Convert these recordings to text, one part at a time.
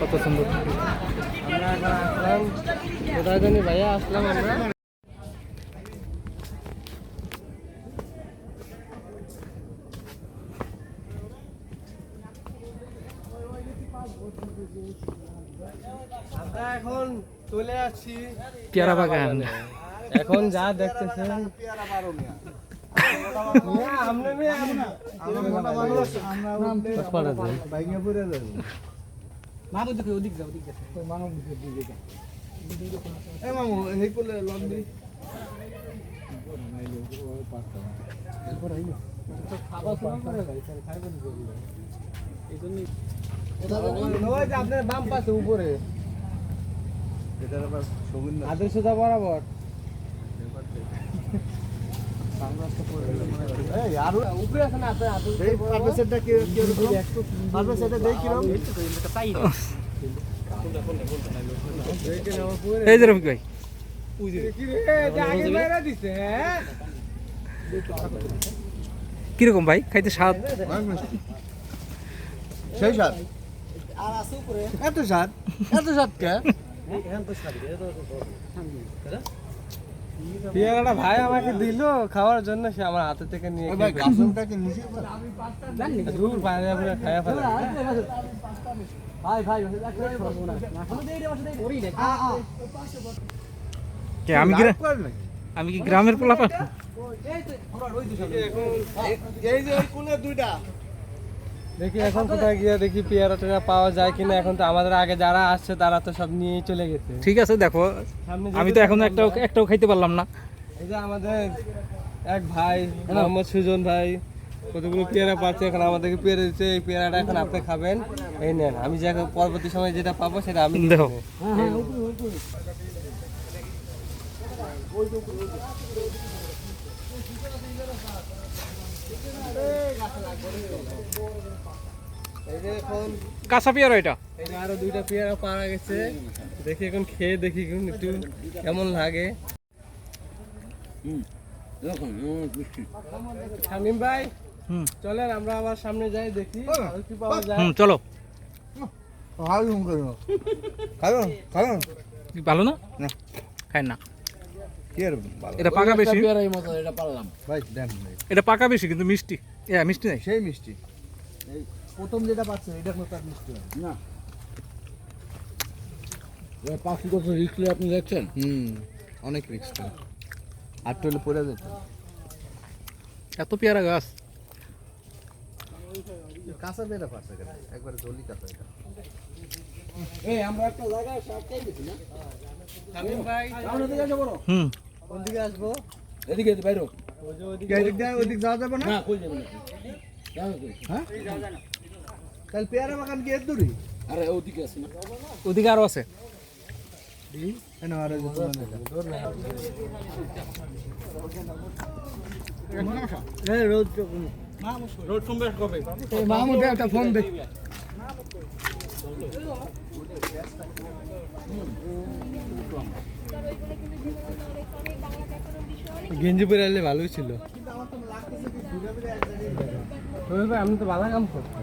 কত সুন্দর। আমরা ভাইয়া আসলাম আমরা। এখন চলে আসছি পেয়ারা বাগান। এখন যা দেখতেছেন। আপনার বাম পাশে উপরে। আদর্শ দা বরাবর উপরে আছে না আছে আদর্শ এই যে রফিক ভাই। হ্যাঁ? কীরকম ভাই? খাইতে স্বাদ? সেই স্বাদ। এত স্বাদ? এত স্বাদ কে? পেয়ারাটা ভাই আমাকে দিল খাওয়ার জন্য সে আমার হাতে থেকে নিয়ে। দূর বাইরে ফেলে ভাই ভাই কে আমি কি আমি কি গ্রামের পোলাপান? এই যে ওই দুইটা। দেখি এখন কোথায় গিয়ে দেখি পেয়ারা টেয়ারা পাওয়া যায় কিনা। এখন তো আমাদের আগে যারা আসছে তারা তো সব নিয়ে চলে গেছে। ঠিক আছে দেখো। আমি তো এখন একটাও একটাও খাইতে পারলাম না। এই যে আমাদের এক ভাই মোহাম্মদ সুজন ভাই কতগুলো পেয়ারা পাচ্ছে এখন আমাদেরকে পেয়ারা দিচ্ছে। এই পেয়ারাটা এখন আপনি খাবেন। এই নেন আমি যে এখন পরবর্তী সময় যেটা পাবো সেটা আমি দেখো। কাঁচা পেয়ারা এটা? এই আরও দুইটা পেয়ারা পাওয়া গেছে। দেখি এখন খেয়ে দেখি একটু কেমন লাগে। শামিম ভাই হুম। চলেন আমরা আবার সামনে যাই দেখি কি পাওয়া যায়। চলো। ভালো না? না। খাই না। কি আর এটা পাকা বেশি? এটা পাকা বেশি কিন্তু মিষ্টি। মিষ্টি নাই। সেই মিষ্টি। এই প্রথম যেটা পাচ্ছে এটা কোনো তার মিষ্টি না। পাখি কত রিক্সলে আপনি দেখছেন হুম অনেক রিক্স আর টলে পড়ে যেত এত পেয়ারা গাছ। কাঁচা বেড়া পাচ্ছে কেন একবারে জলি কাঁচা এটা এই আমরা একটা জায়গায় সাতটাই গেছি না? ভাই আমরা দিকে যাব না হুম। কোন দিকে আসব। এদিকে বাইরে। ওই যে ওইদিকে ওদিক যাওয়া যাবে না? না কই যাবে না যাবে কই? হ্যাঁ? তাহলে পেয়ারা বাগান কি এর দূরে? আরে ওদিকে আছে না। ওদিকে আরও আছে। এনে আর ওই যে তোমার এটা। এই রোদ যখন- এই মাহমুদে একটা ফোন দেখ গেঞ্জি পরে আনলে ভালোই ছিল। ভাই আমি তো ভালো কাম করতাম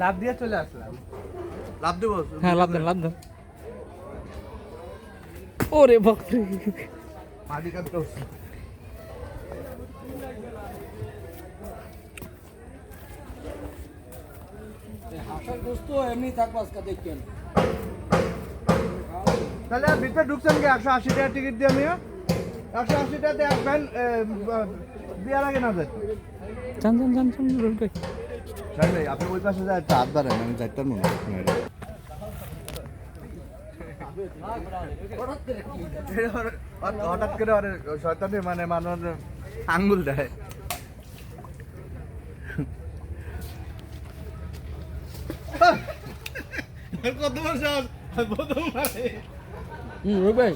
লাভ দিয়ে চলে আসলাম। লাভ দেবো? হ্যাঁ লাভ দেন লাভ দেন। ওরে বাপরে মাটি কাটতে হচ্ছে তাহলে ভিতরে ঢুকছেন কি? একশো আশি টাকা টিকিট দিয়ে আমিও একশো আশি টাকাতে আসবেন বিয়ার আগে না যায় জান জান জান জান রোল কই সাহেব ভাই আপনি ওই পাশে যায় একটা হাত বাড়েন আমি যাইতাম না। হঠাৎ করে আরে শয়তানি মানে মানুষ আঙ্গুল দেয়। কত বছর? প্রথম ভাই।